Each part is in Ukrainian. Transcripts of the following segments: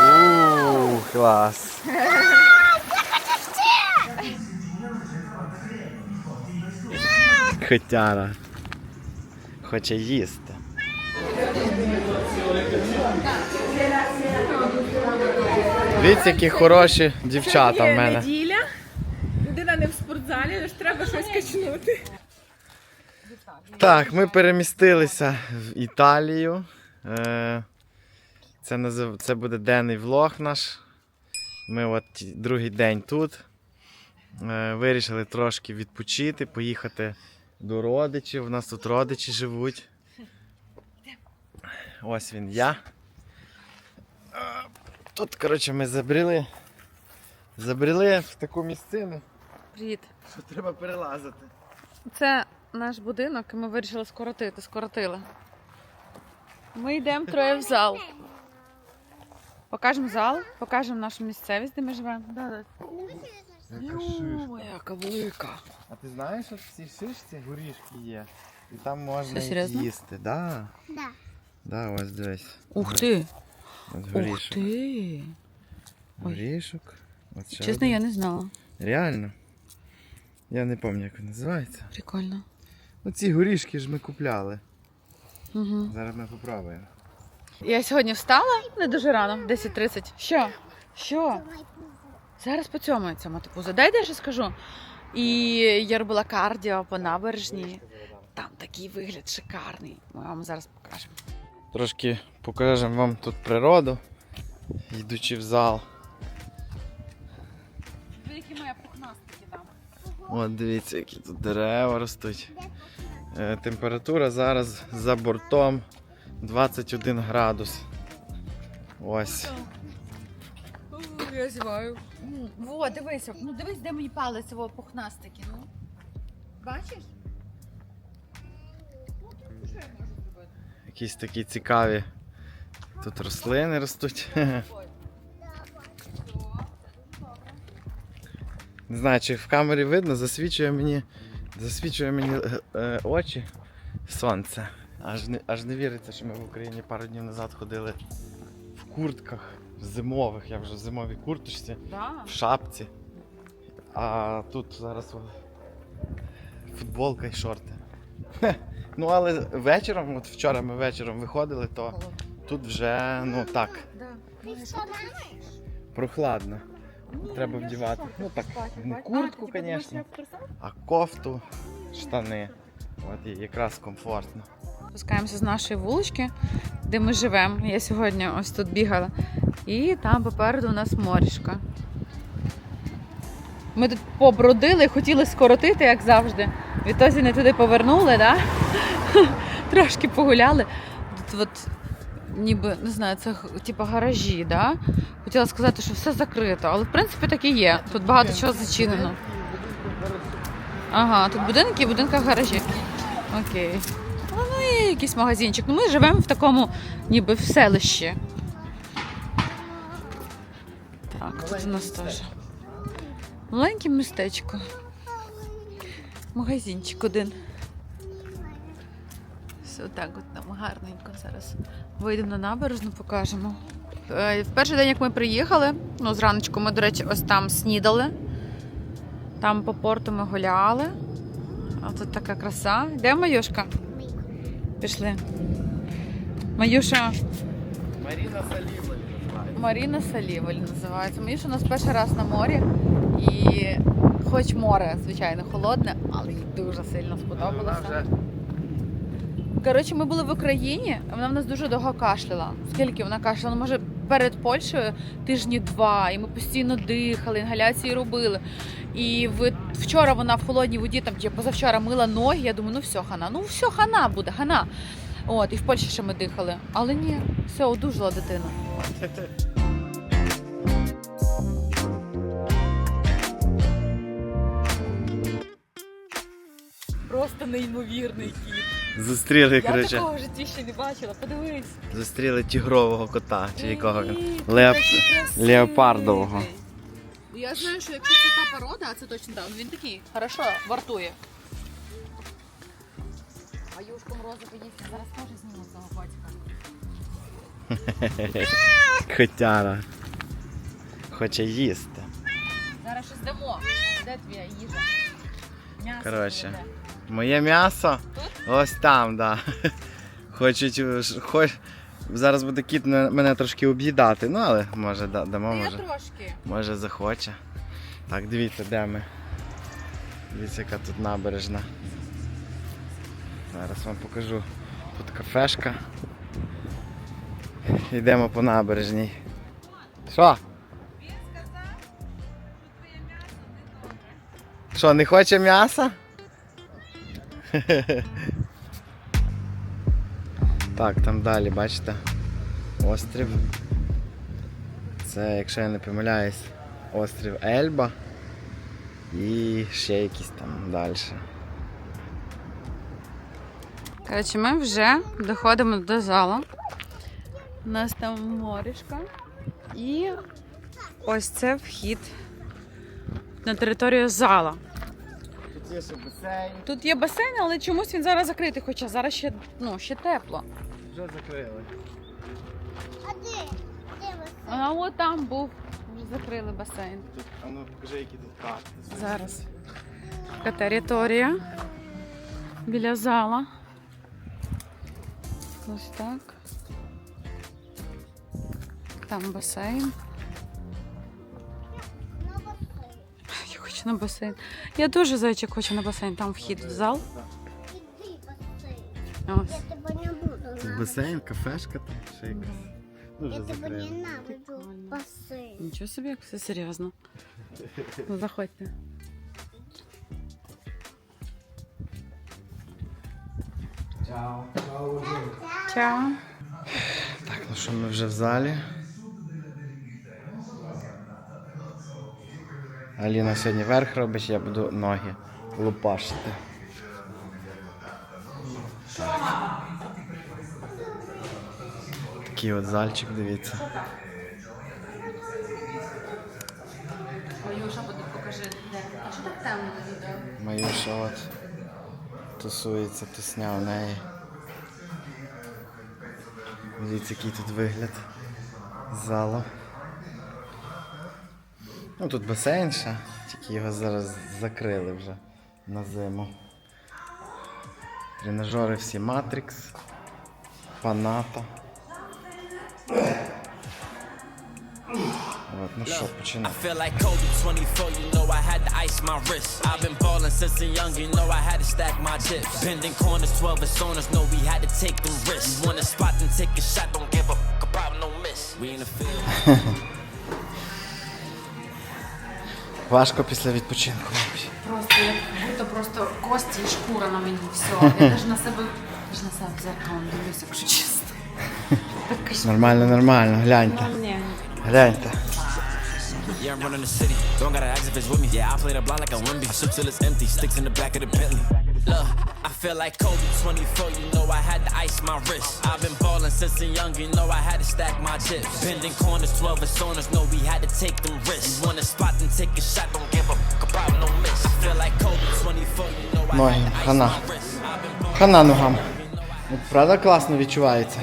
Ууу, клас. Хотяра. Хоче їсти. Дивіться, які хороші дівчата в мене. неділя. Людина не в спортзалі, але ж треба щось качнути. Так, ми перемістилися в Італію. Е, Це, назив... це буде денний влог наш. Ми от другий день тут. Е, Вирішили трошки відпочити, поїхати до родичів. У нас тут родичі живуть. Ось він я. Е, Тут, коротше, ми забрели. Забрели в таку місцину, Привіт. що треба перелазити. Це наш будинок, і ми вирішили скоротити, скоротили. Ми йдемо троє в зал. Покажемо зал, покажемо нашу місцевість, де ми живемо. Да, да. Яка Йо, яка велика. А ти знаєш, що в цій шишці горішки є? І там можна Що, їх серйозно? їсти. Да. Да. Да, ось дивись. Ух ти! От Ух горішок. ти! Горішок. От ще Чесно, один. я не знала. Реально. Я не пам'ятаю, як він називається. Прикольно. Оці горішки ж ми купляли. Угу. Зараз ми попробуємо. Я сьогодні встала не дуже рано, 10.30. Що? Що? Зараз по цьому цьому типу. Дай я ще скажу. І я робила кардіо по набережні. Там такий вигляд шикарний. Ми вам зараз покажемо. Трошки покажемо вам тут природу, йдучи в зал. Які моя пухнастики там. От дивіться, які тут дерева ростуть. Е, Температура зараз за бортом 21 градус. Ось. Я зіваю. Во, дивись, ну дивись, де мені палець во пухнастики. Ну. Бачиш? Якісь такі цікаві. Тут рослини ростуть. Не знаю, чи в камері видно, засвічує мені, засвічує мені е, е, очі сонце. Аж не, аж не віриться, що ми в Україні пару днів назад ходили в куртках зимових. Я вже в зимовій курточці, Да. в шапці. А тут зараз футболка і шорти. Хе. Ну але вечором, от вчора ми вечором виходили, то тут вже ну так, прохладно. Треба вдівати. Ну так, не куртку, звісно, а кофту, штани. От і якраз комфортно. Спускаємося з нашої вулички, де ми живемо. Я сьогодні ось тут бігала. І там попереду у нас морішка. Ми тут побродили, хотіли скоротити, як завжди. Відтоді не туди повернули, да? трошки погуляли. Тут от, ніби, не знаю, це типу гаражі, да? Хотіла сказати, що все закрито, але в принципі так і є. Тут багато чого зачинено. Ага, тут будинки і в гаражі. Окей. Якийсь магазинчик. Ну, ми живемо в такому, ніби в селищі. Так, тут у нас теж. Маленьке містечко. Магазинчик один. Все так от там гарненько зараз. Вийдемо на набережну, покажемо. Е, В перший день, як ми приїхали, ну, зраночку ми, до речі, ось там снідали. Там по порту ми гуляли. А тут така краса. Де Маюшка? Пішли. Маюша Маріна Саліволь називається. Маріна Салівель називається. Маюша у нас перший раз на морі. І хоч море, звичайно, холодне, але їй дуже сильно сподобалося. вже Коротше, ми були в Україні, а вона в нас дуже довго кашляла. Скільки вона кашляла? Ну, може, перед Польщею тижні два, і ми постійно дихали, інгаляції робили. І в... вчора вона в холодній воді, там чи позавчора мила ноги. Я думаю, ну все, хана, ну все, хана буде, хана. От, і в Польщі ще ми дихали. Але ні, все, одужала дитина. Просто неймовірний кіт. Зустріли, Я коротше, такого в житті ще не бачила. Подивись. зустріли тігрового кота, чи якого він. Леопардового. Я знаю, що якщо це та порода, а це точно так, він такий хорошо вартує. А юшку морозу поїсти, зараз теж зніму цього батька. Котяра. Хоче їсти. Зараз щось дамо. Де твоя їжа? М'ясо Коротше. буде. Моє м'ясо ось там, да. Хочуть. Хоч... Зараз буде кіт мене трошки об'їдати, ну але може да- дамо, Та може. Може захоче. Так, дивіться, де ми. Дивіться, яка тут набережна. Зараз вам покажу. Тут кафешка. Йдемо по набережній. Що? Він сказав, Що, не хоче м'яса? Так, там далі, бачите? Острів. Це, якщо я не помиляюсь, острів Ельба і ще якісь там далі. Коротше, ми вже доходимо до залу. У нас там морішка. І ось це вхід на територію зала. Тут є ще басейн. Тут є басейн, але чомусь він зараз закритий, хоча зараз ще, ну, ще тепло. Вже закрили. А де? Де ви? А от там був, вже закрили басейн. Тут, а ну покажи, які тут карти. Зараз. Така територія біля зала. Ось так. Там басейн. Хочу на басейн. Я дуже зайчик хочу на басейн. Там вхід в зал. Ось. Я тебе не буду. Басейн, кафешка там, ще якась. Я Дуже тебе закрили. ненавиджу. Басейн. Нічого собі, як все серйозно. Ну, Заходьте. Чао. Чао. Так, ну що ми вже в залі. Аліна сьогодні верх робить, я буду ноги лупашити. Такий от зальчик, дивіться. Маюша, покажи, де. А що так темно на відео? Маюша от тусується, тусня в неї. Дивіться, який тут вигляд залу. Ну тут басейн ще, тільки його зараз закрили вже на зиму. Тренажери всі Matrix, Паната. От, ну що, починаємо. I feel like Kobe 24, you know I had to ice my wrist. I've been ballin' since a young, you know I had to stack my chips. Bending corners, 12 is personas, know we had to take them risks. You want a spot, then take a shot, don't give a fuck about no miss. We in the field. Важко після відпочинку, мабуть. Просто як будто просто кості і шкура на мені. Все. Я навіть на себе, навіть на себе в зеркало не дивлюся, якщо чесно. Так. Нормально, нормально, гляньте. Ні. Гляньте. Yeah, I'm running the city. Don't gotta ask if it's with me. Yeah, I play the block like a Wimby. I shoot till it's empty. Sticks in the back of the Bentley. Look, I feel like Kobe 24. You know I had to ice my wrist. I've been ballin' since a young. You know I had to stack my chips. Bending corners, 12 and personas. Know we had to take them risks. You want a spot, then take a shot. Don't give a fuck about no miss. I feel like Kobe 24. You know I had to ice хана. Хана ногам. От правда класно відчувається?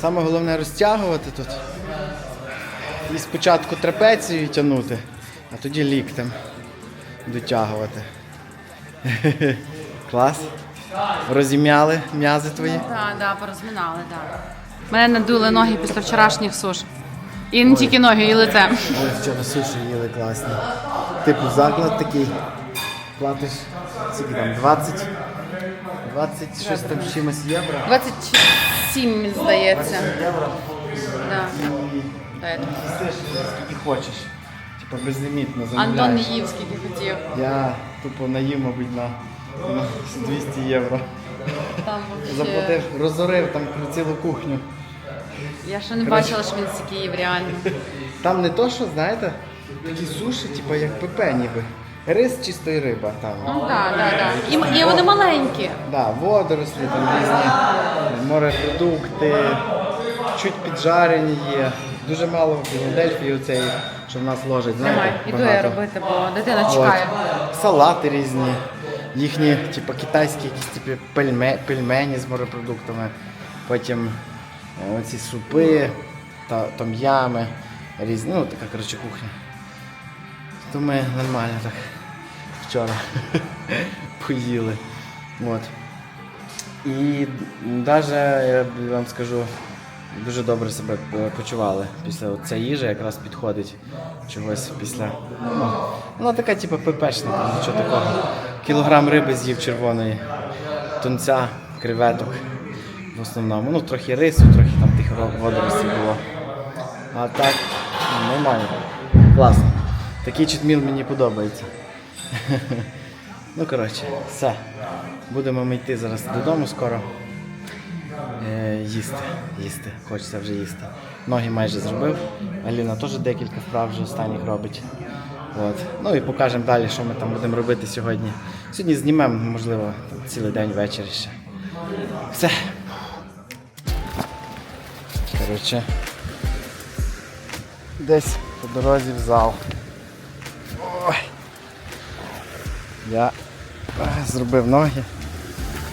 Саме головне розтягувати тут. І спочатку трапецію тягнути, а тоді ліктем дотягувати. Клас. Розім'яли м'язи твої. Так, да, порозминали, так. Мене надули ноги після вчорашніх суш. І не тільки ноги, і лице. Ми вчора суші їли класні. Типу заклад такий. Платиш скільки там 20? 20 щось там чимось євро. 27, мені здається. Євро. Да. Так. Їсиш скільки хочеш. Типа безлімітно Антон не їв, скільки хотів. Я тупо наїв, мабуть, на, на 200 євро. Там вообще... Заплатив, розорив там цілу кухню. Я ще не бачила, що він стільки їв реально. Там не то, що, знаєте, такі суші, типу як пепе ніби. Рис чисто і риба там. Ну так, так, так. І, і вони маленькі. Да, водорослі там різні, морепродукти, чуть піджарені є. Дуже мало в Філадельфії оцей, що в нас ложать, знаєте, іду я багато. робити, бо дитина От. чекає. Салати різні, їхні, типу, китайські якісь типу, пельме, пельмені з морепродуктами, потім е, оці супи, та, том'ями, різні, ну така коротше кухня. То ми нормально так вчора поїли. От. І навіть, я вам скажу, дуже добре себе е, почували після ця їжа якраз підходить чогось після. Ну, вона така, типу, пепешна, там, нічого такого. Кілограм риби з'їв червоної, тунця, креветок в основному. Ну, трохи рису, трохи там тих ро- водоростей було. А так, ну, нормально. Класно. Такий читміл мені подобається. Ну, коротше, все. Будемо ми йти зараз додому скоро. Е, їсти, їсти, хочеться вже їсти. Ноги майже зробив. Аліна теж декілька вправ вже останніх робить. От. Ну і покажемо далі, що ми там будемо робити сьогодні. Сьогодні знімемо, можливо, там, цілий день ввечері ще. Все. Коротше. Десь по дорозі в зал. Ой. Я е, зробив ноги.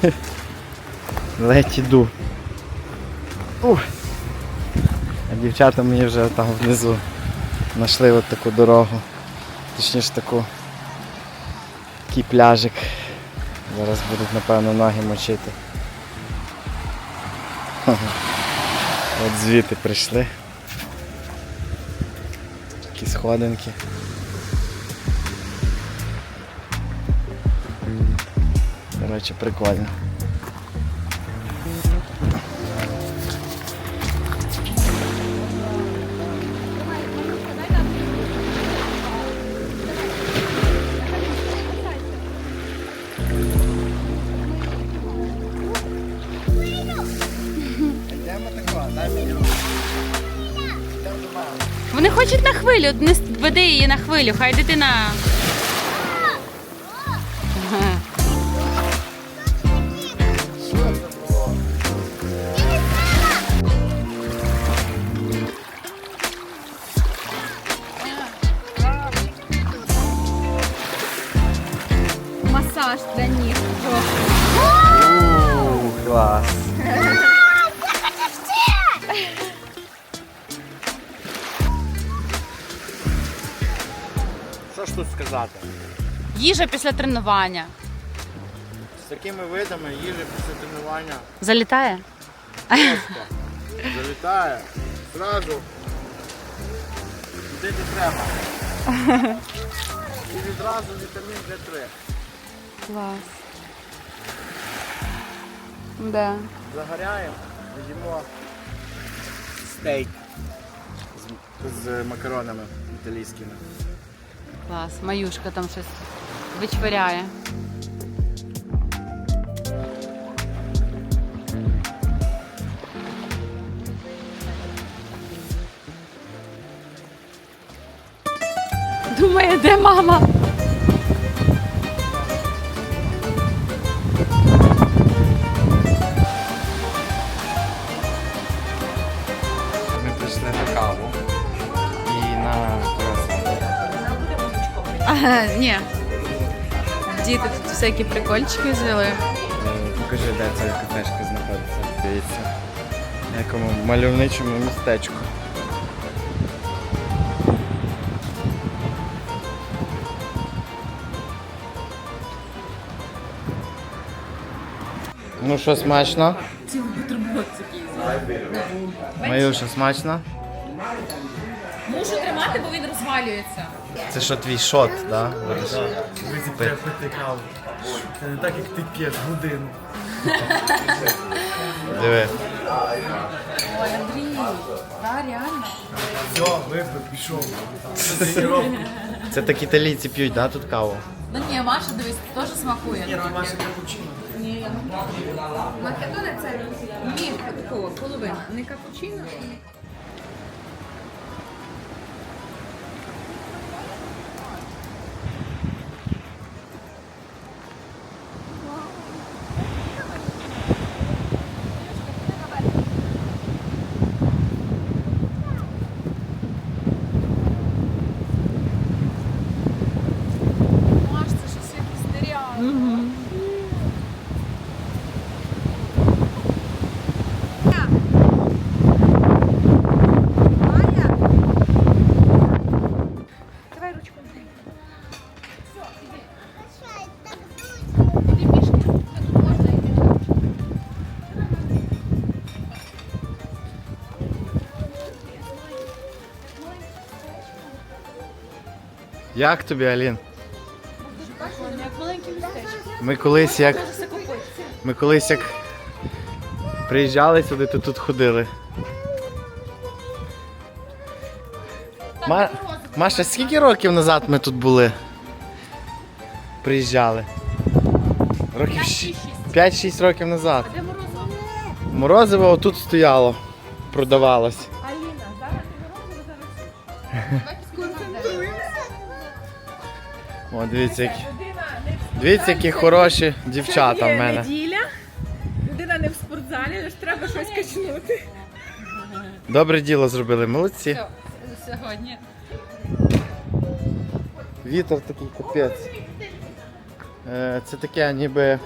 Ледь іду. А дівчата мені вже там внизу знайшли от таку дорогу. Точніше таку такий пляжик. Зараз будуть, напевно, ноги мочити. От звідти прийшли. Такі сходинки. Коротше, прикольно. Хочуть на хвилю, не веди її на хвилю, хай дитина. Їжа після тренування. З такими видами їжі після тренування Залітає? залітає зразу куди не треба. І відразу вітамін Д3. Клас. Да. Загоряємо, їмо стейк з, з макаронами італійськими. Клас. Маюшка там щось вичваряє. Думає, де мама? Ми прийшли на каву і на круасан. Ага, ні. Діти тут всякі прикольчики взяли. Е, Покажи, де ця кафешка знаходиться. Дивіться. В якому мальовничому містечку. Ну що, смачно? Цілий бутерброд такий. Маюша, смачно? Мушу тримати, бо він розвалюється. Це що твій шот, да? Будеш пити? пити каву. Це не так, як ти п'єш годину. Диви. Ой, Андрій, да, реально. Все, випив, пішов. Це так італійці п'ють, да, тут каву? Ну ні, Маша, дивись, теж смакує. Ні, Маша капучино. Ні, Македоне це ні, такого, половина. Не капучино. Маш, Як тобі, Алін? Як маленьке містечко. Ми колись як. Може все купити. Ми колись як приїжджали сюди, то тут ходили. Ма... Маша, скільки років назад ми тут були? Приїжджали. Років щ- 5-6 років назад. Де морозиво? Морозиво отут стояло, продавалось. Аліна, зараз ти морозиво, зараз О, дивіться, які, дивіться, які хороші дівчата в мене. неділя, людина не в спортзалі, але ж треба щось качнути. Добре діло зробили, молодці. Сьогодні. Вітер такий капець. Е, Це таке ніби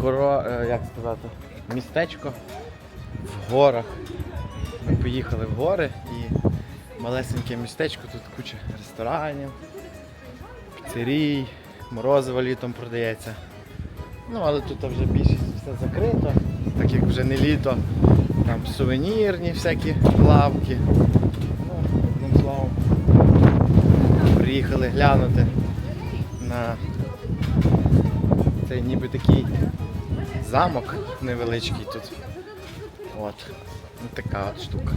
коро... е, як сказати, містечко в горах. Ми поїхали в гори і малесеньке містечко, тут куча ресторанів, піцерій, морозиво літом продається. Ну, але тут вже більшість все закрито, так як вже не літо. Там сувенірні всякі лавки. Ну, одним словом приїхали глянути на цей ніби такий замок невеличкий тут. От. Ну така от штука.